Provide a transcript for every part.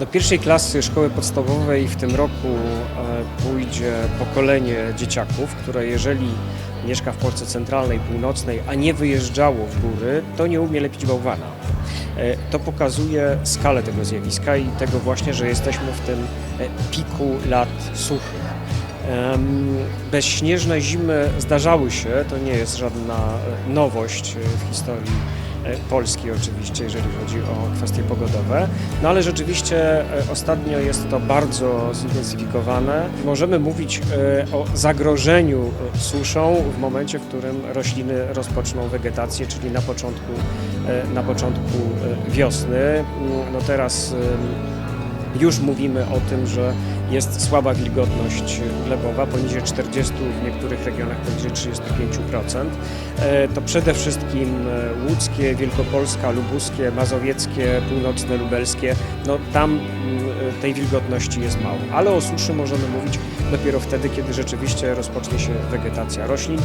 Do pierwszej klasy szkoły podstawowej w tym roku e, pójdzie pokolenie dzieciaków, które jeżeli mieszka w Polsce centralnej, północnej, a nie wyjeżdżało w góry, to nie umie lepić bałwana. E, To pokazuje skalę tego zjawiska i tego właśnie, że jesteśmy w tym e, piku lat suchych. Bezśnieżne zimy zdarzały się, to nie jest żadna nowość w historii Polski oczywiście, jeżeli chodzi o kwestie pogodowe, no ale rzeczywiście e, ostatnio jest to bardzo zintensyfikowane. Możemy mówić e, o zagrożeniu e, suszą w momencie, w którym rośliny rozpoczną wegetację, czyli na początku, e, na początku e, wiosny. Mm, No teraz już mówimy o tym, że jest słaba wilgotność glebowa, poniżej 40, w niektórych regionach poniżej 35%. E, To przede wszystkim e, łódzkie, wielkopolska, lubuskie, mazowieckie, północne, lubelskie. No tam mm, tej wilgotności jest mało, ale o suszy możemy mówić dopiero wtedy, kiedy rzeczywiście rozpocznie się wegetacja roślin.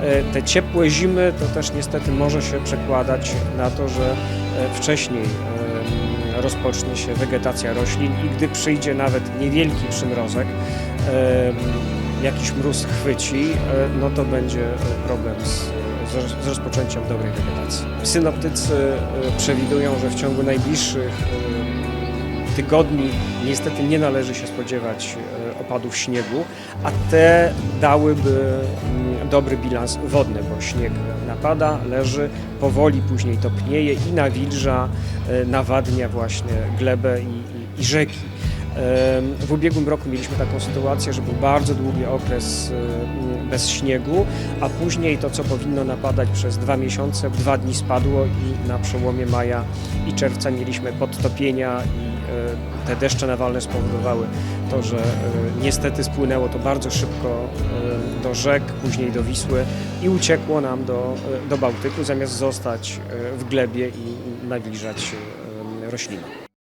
E, Te ciepłe zimy to też niestety może się przekładać na to, że wcześniej rozpocznie się wegetacja roślin i gdy przyjdzie nawet niewielki przymrozek, jakiś mróz chwyci, e, no to będzie e, problem z, z, rozpoczęciem dobrej wegetacji. Synoptycy e, przewidują, że w ciągu najbliższych tygodni niestety nie należy się spodziewać e, opadów śniegu, a te dałyby dobry bilans wodny, bo śnieg napada, leży, powoli później topnieje i nawilża, e, nawadnia właśnie glebę i, i, i rzeki. W ubiegłym roku mieliśmy taką sytuację, że był bardzo długi okres e, bez śniegu, a później to, co powinno napadać przez dwa miesiące, dwa dni spadło i na przełomie maja i czerwca mieliśmy podtopienia i te deszcze nawalne spowodowały to, że e, niestety spłynęło to bardzo szybko e, do rzek, później do Wisły i uciekło nam do, e, do Bałtyku, zamiast zostać e, w glebie i nawilżać e, roślinom.